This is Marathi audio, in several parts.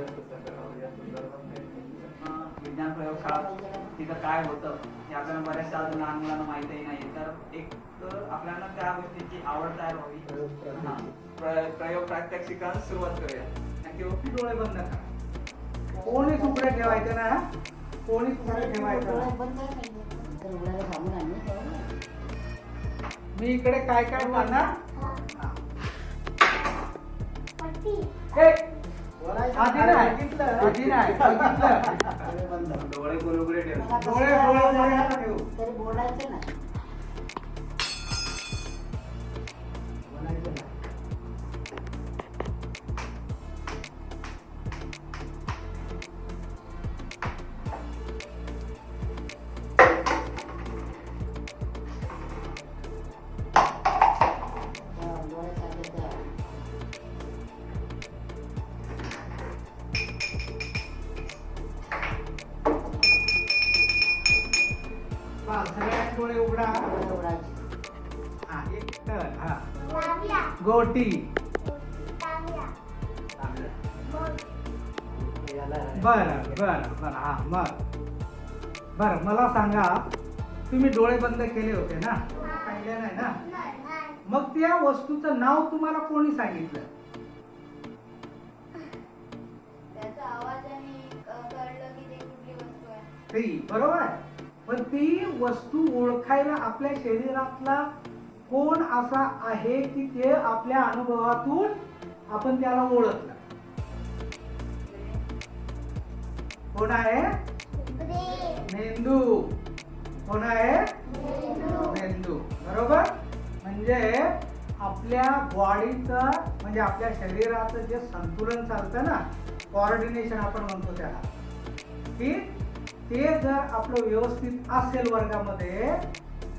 अभ्यास कसा करावा या संदर्भात काही अं, विज्ञान प्रयोगशाळा तिथं काय होतं हे आपल्याला बऱ्याचशा अजून लहान मुलांना माहितीही नाही तर एक आपल्याला त्या गोष्टीची आवड तयार व्हावी प्रयोग प्रात्यक्षिक. प्र- प्रयोग प्रात्यक्षिकास सुरुवात करूया नक्की डोळे बंद करा कोणी तुकडे ठेवायचे ना कोणी तुकडे ठेवायचं. मी इकडे काय काय हे, आधी नाही. आधी नाही. बघितलं. डोळे डोळे डोळे बोलायचं नाही. हा एक तर हा. गोटी. बर बर बर हा मग. बर मला सांगा तुम्ही डोळे बंद केले होते ना? पाहिले नाही ना? मग त्या वस्तूचं नाव तुम्हाला कोणी सांगितलं? बरोबर आहे. पण ती वस्तू ओळखायला आपल्या शरीरातला कोण असा आहे की ते आपल्या अनुभवातून आपण त्याला ओळखलं? कोण आहे? मेंदू. कोण आहे? मेंदू. बरोबर? म्हणजे आपल्या बॉडीचं म्हणजे आपल्या शरीराचं जे संतुलन चालतं ना कॉर्डिनेशन आपण म्हणतो त्याला. की ते जर आपलं व्यवस्थित असेल वर्गामध्ये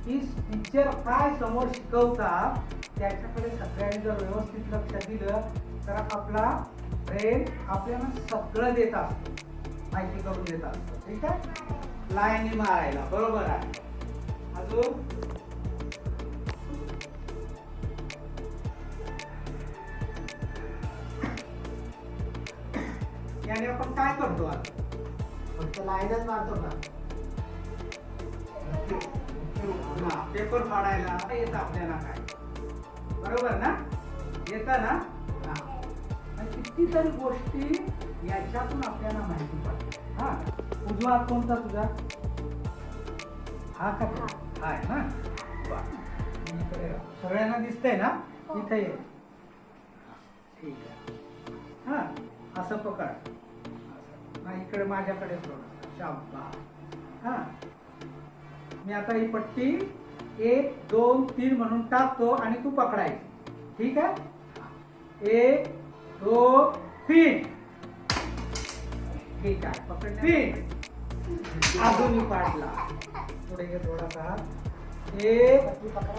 की टीचर काय समोर शिकवतात त्याच्याकडे सगळ्यांनी जर व्यवस्थित लक्ष दिलं तर आपला ब्रेन आपल्याला सगळं देत असतो. माहिती करून देत असतो. ठीक आहे? लाईनी मारायला. बरोबर आहे. अजून? याने आपण काय करतो आता? फक्त लाईनच मारतो का? हा, पेपर फाडायला येत आपल्याला काय? बरोबर ना? येत ना? हा. कितीतरी गोष्टी याच्यातून आपल्याला माहिती पडतात. हा. उजवा हात कोणता तुझा? हा का? हा. आहे ना. सगळ्यांना दिसतंय ना? इथे ये. ठीक आहे. हा. असं पकड इकडे माझ्याकडे सोड. शाबास. हा. मी आता ही पट्टी एक दोन तीन म्हणून टाकतो आणि तू पकडायची. ठीक आहे? एक दोन तीन. ठीक आहे. पकड तीन. अजून पाडला. पुढे घे थोडासा. एक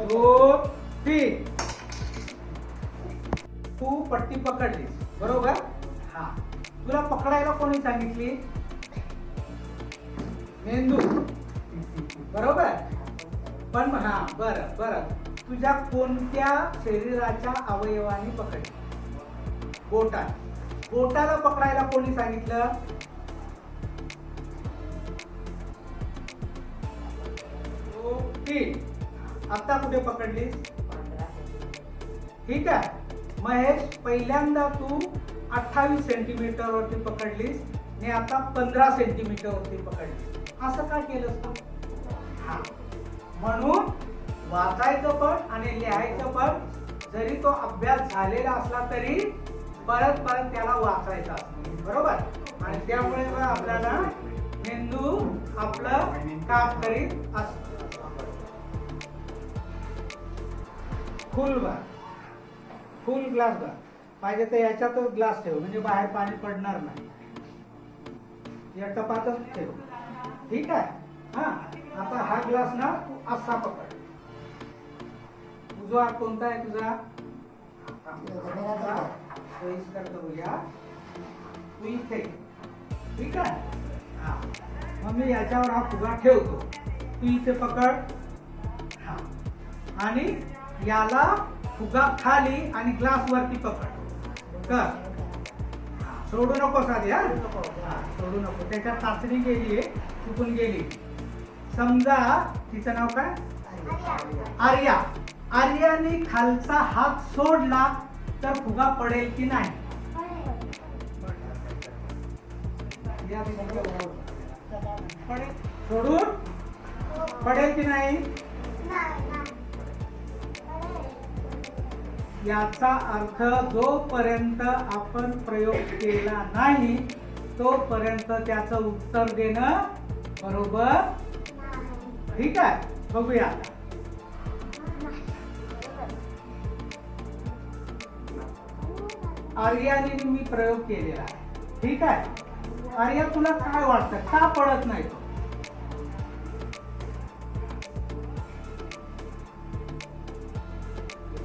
दोन तीन. तू पट्टी पकडलीस. बरोबर? हा. तुला पकडायला कोणी सांगितली? मेंदू. बरोबर? पण हा बर बर. तुझ्या कोणत्या शरीराच्या अवयवाने पकडली बोटा बोटाला पकडायला कोणी सांगितलं? दोन, तीन आता कुठे पकडलीस? ठीक आहे. महेश पहिल्यांदा तू अठ्ठावीस सेंटीमीटर वरती पकडलीस आणि आता पंधरा सेंटीमीटर वरती पकडलीस. असं काय केलंस तू? हा. म्हणून वाचायचं पण आणि लिहायचं पण जरी तो अभ्यास झालेला असला तरी परत परत त्याला वाचायचा असतो. बरोबर? आणि त्यामुळे मग आपल्याला मेंदू आपलं काम करीत असतो फुल बार फुल ग्लास बार पाहिजे तर याच्यातच ग्लास ठेव म्हणजे बाहेर पाणी पडणार नाही. या टपातच ठेव. ठीक आहे? हा आता हा ग्लास ना तू असा पकड. उजवा कोणता आहे तुझा? सोयीस्कर करूया. तू इथे ठीक आहे? हा. मग मी याच्यावर हा फुगा ठेवतो. तू इथे पकड. हा. आणि याला फुगा खाली आणि ग्लास वरती पकड. कर सोडू नको आधी हा. सोडू नको. त्याच्यात चाचणी गेली चुकून गेली. समजा तिचं नाव काय? आर्या. आर्याने खालचा हात सोडला तर फुगा पडेल की नाही? सोडून? पडेल की नाही? याचा अर्थ जोपर्यंत आपण प्रयोग केला नाही तोपर्यंत त्याचं उत्तर देणं बरोबर ठीक आहे. बघूया. आर्याने मी प्रयोग केलेला आहे. ठीक आहे? आर्या तुला काय वाटतं? का पडत नाही तो?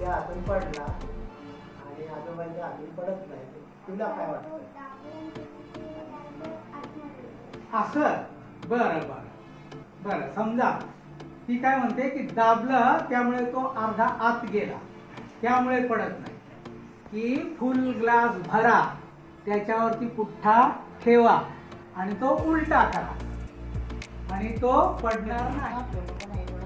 तिथे हातून पडला. आणि आजोबांच्या हातून पडत नाही. तुला काय वाटत? असं बरं बरं. बरं समजा. ती काय म्हणते की दाबलं त्यामुळे तो अर्धा आत गेला. त्यामुळे पडत नाही. की फुल ग्लास भरा. त्याच्यावरती पुठ्ठा ठेवा. आणि तो उलटा करा. आणि तो पडणार नाही.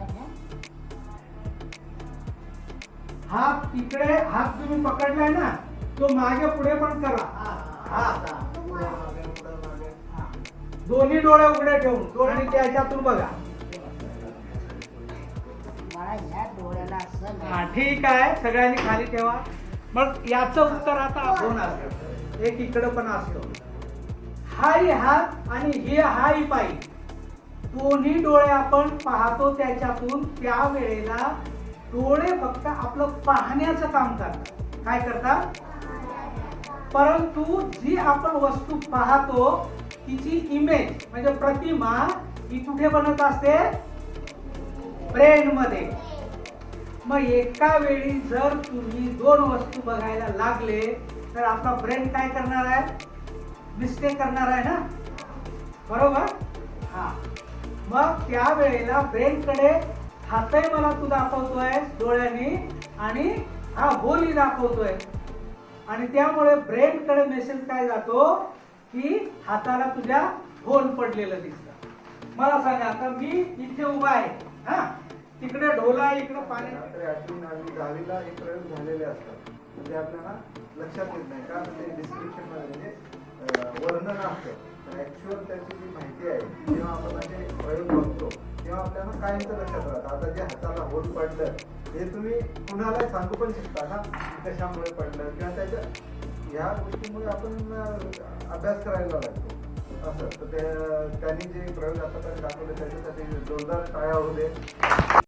हात तिकडे हात तुम्ही पकडलाय ना तो मागे पुढे पण करा. हा. हा. दोन्ही डोळे उघडे ठेवून आणि त्याच्यातून बघा. ह्या हा ठीक आहे सगळ्यांनी खाली ठेवा. मग याचं उत्तर आता दोन असतं. एक इकडं पण असतो. हाही हात आणि हे हाही पायी. दोन्ही डोळे आपण पाहतो त्याच्यातून त्या वेळेला डोळे फक्त आपलं पाहण्याचं काम करतात. काय करतात? परंतु जी आपण वस्तू पाहतो तिची इमेज म्हणजे प्रतिमा ही कुठे बनत असते? ब्रेन मध्ये. मग एका वेळी जर तुम्ही दोन वस्तू बघायला लागले तर आपला ब्रेन काय करणार आहे? मिस्टेक करणार आहे ना? बरोबर? हा. मग त्यावेळेला ब्रेनकडे ब्रेन कडे हातही मला तू दाखवतोय डोळ्यांनी आणि हा होली दाखवतोय. आणि त्यामुळे ब्रेन कडे मेसेज काय जातो की हाताला तुझ्या होल पडलेलं दिसतं. मला सांगा आता मी इथे उभा आहे. हा? तिकडे ढोला इकडे पाणी. गावीला एक प्रयोग झालेले असतात. म्हणजे आपल्याला लक्षात येत नाही. का ते डिस्क्रिप्शनमध्ये म्हणजे वर्णन असतं. ऍक्च्युअल त्याची जी माहिती आहे जेव्हा आपण असे प्रयोग बघतो. तेव्हा आपल्याला कायमचं लक्षात राहतं? आता जे हाताला होल पडलं हे तुम्ही कुणाला सांगू पण शकता ना कशामुळे पडलं? किंवा त्याच्या ह्या गोष्टीमुळे आपण अभ्यास करायला लागतो. असं. तर त्यांनी जे प्रयोग आतापर्यंत दाखवले त्याच्यासाठी जोरदार टाळ्या होऊ दे.